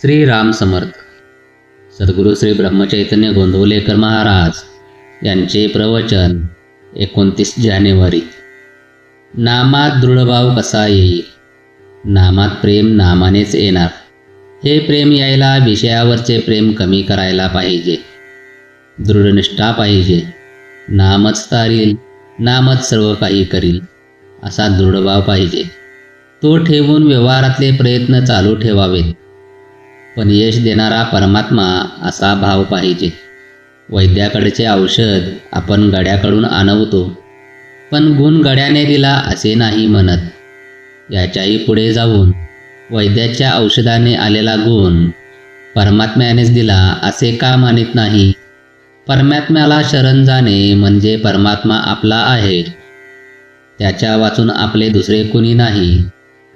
श्रीराम समर्थ. सद्गुरू श्री ब्रह्मचैतन्य गोंदवलेकर महाराज यांचे प्रवचन एकोणतीस जानेवारी. नामात दृढभाव कसा येईल? नामात प्रेम नामानेच येणार. हे प्रेम यायला विषयावरचे प्रेम कमी करायला पाहिजे. दृढनिष्ठा पाहिजे. नामच तारील नामच सर्व काही करील असा दृढभाव पाहिजे. तो ठेवून व्यवहारातले प्रयत्न चालू ठेवावेत. पण यश देणारा परमात्मा असा भाव पाहिजे. वैद्याकडचे औषध आपण गड्याकडून आणवतो पण गुण गड्याने दिला असे नाही म्हणत. याच्याही पुढे जाऊन वैद्याच्या औषधाने आलेला गुण परमात्म्यानेच दिला असे का मानित नाही? परमात्म्याला शरण जाणे म्हणजे परमात्मा आपला आहे. त्याच्या वाचून आपले दुसरे कुणी नाही.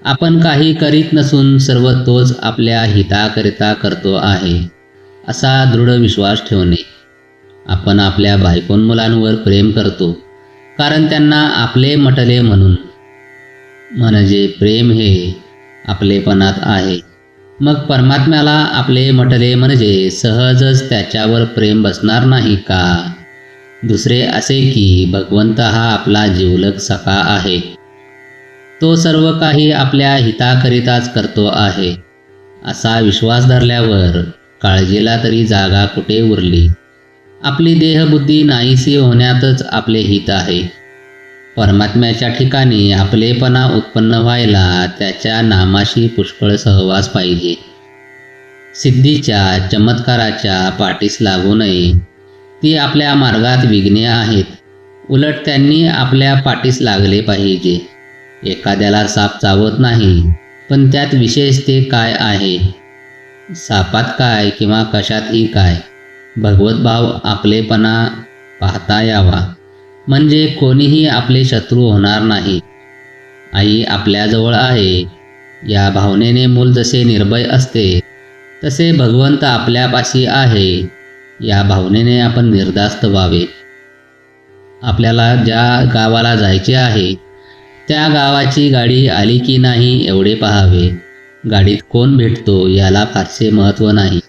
आपण काही करीत नसून सर्व तोच आपल्या हिताकरिता करतो आहे असा दृढ विश्वास ठेवणे. आपण आपल्या बायकोन मुलांवर प्रेम करतो कारण त्यांना आपले म्हटले म्हणून. म्हणजे प्रेम हे आपलेपणात आहे. मग परमात्म्याला आपले म्हटले म्हणजे सहजच त्याच्यावर प्रेम बसणार नाही का? दुसरे असे की भगवंत हा आपला जीवलग सखा आहे. तो सर्व काही आपल्या हिताकरिताच करतो आहे. असा विश्वास धरल्यावर काळजीला तरी जागा कुठे उरली? आपली देहबुद्धी नाहीसी होण्यातच आपले हित आहे. परमात्म्याच्या ठिकाणी आपलेपणा उत्पन्न व्हायला त्याच्या नामाशी पुष्कळ सहवास पाहिजे. सिद्धीच्या चमत्काराच्या पाठीस लागू नये. ती आपल्या मार्गात विघ्ने आहेत. उलट त्यांनी आपल्या पाठीस लागले पाहिजे. एखाद्याला साप चावत नाही पण त्यात विशेष ते काय आहे? सापात काय किंवा कशातही काय? भगवतभाव आपलेपणा पाहता यावा. म्हणजे कोणीही आपले शत्रू होणार नाही. आई आपल्याजवळ आहे. या भावनेने मूल जसे निर्भय असते तसे भगवंत आपल्यापाशी आहे. या भावनेने आपण निर्धास्त व्हावे. आपल्याला ज्या गावाला जायचे आहे त्या गावाची गाडी आली की नाही एवढे पहावे. गाडीत कोण भेटतो याला फारसे महत्त्व नाही.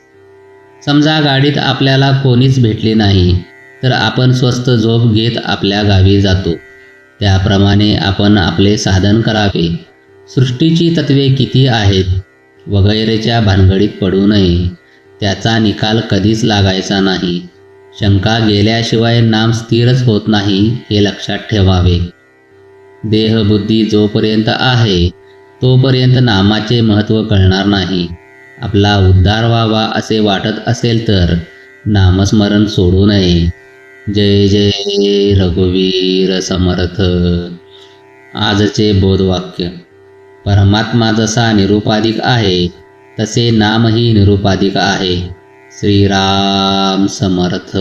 समजा गाडीत आपल्याला कोणीच भेटले नाही तर आपण स्वस्त झोप घेत आपल्या गावी जातो. त्याप्रमाणे आपण आपले साधन करावे. सृष्टीची तत्वे किती आहेत? वगैरेच्या भानगडीत पडू नये. त्याचा निकाल कधीच लागायचा नाही. शंका गेल्याशिवाय नाम स्थिरच होत नाही हे लक्षात ठेवावे. देहबुद्धी जोपर्यंत आहे तोपर्यंत नामाचे महत्त्व कळणार नाही. आपला उद्धार व्हावा असे वाटत असेल तर नामस्मरण सोडू नये. जय जय रघुवीर समर्थ. आजचे बोधवाक्य परमात्मा जसा निरुपाधिक आहे तसे नामही निरुपाधिक आहे. श्रीराम समर्थ.